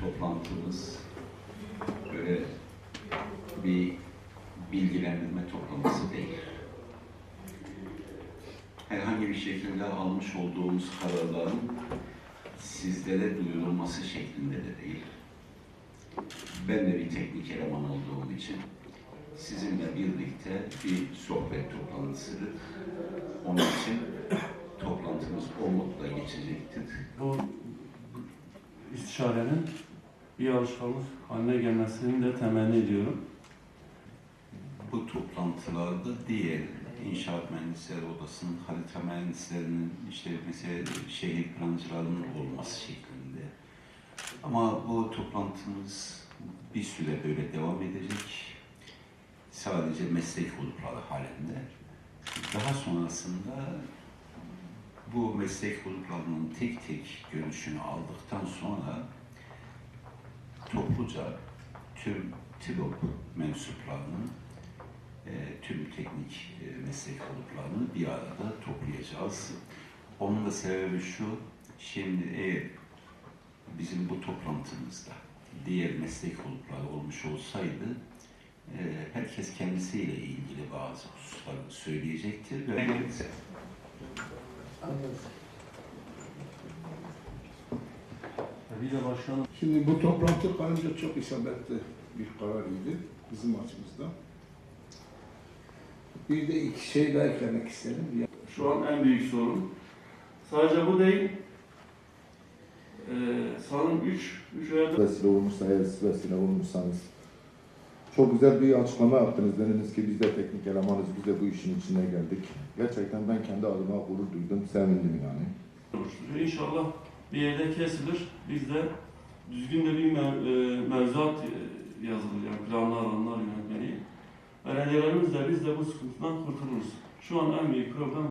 toplantımız böyle bir bilgilendirme toplantısı değil. Herhangi bir şekilde almış olduğumuz kararların sizlere duyurulması şeklinde de değil. Ben de bir teknik eleman olduğum için sizinle birlikte bir sohbet toplantısıdır. Onun için toplantımız o modda geçecektir. Bu istişarenin bir alışkanlık haline gelmesini de temenni ediyorum. Bu toplantılarda diğer inşaat mühendisleri odasının, harita mühendislerinin, işte mesela şehir plancılarının olması şeklinde. Ama bu toplantımız bir süre böyle devam edecek. Sadece meslek grupları halinde. Daha sonrasında bu meslek gruplarının tek tek görüşünü aldıktan sonra topluca tüm TİLOP mensuplarının e, tüm teknik e, meslek gruplarını bir arada toplayacağız. Onun da sebebi şu, şimdi eğer bizim bu toplantımızda diğer meslek grupları olmuş olsaydı e, herkes kendisiyle ilgili bazı hususları söyleyecektir ve Bir de başkanım Şimdi bu toplantı kanımca çok isabetli bir karar idi bizim açımızdan. Bir de iki şey daha eklemek istedim. Ya- şu an en büyük sorun. Sadece bu değil. Ee, sanırım 3 3 veya vesile olmuşsa, eğer vesile olmuşsanız. Çok güzel bir açıklama yaptınız. Dediniz ki biz de teknik elemanız, biz de bu işin içine geldik. Gerçekten ben kendi adıma gurur duydum, sevindim yani. İnşallah bir yerde kesilir. Biz de düzgün de bir mev- e, mevzuat e, yazılır. Yani planlı alanlar yönetmeliği. Belediyelerimiz de biz de bu sıkıntıdan kurtuluruz. Şu an en büyük problem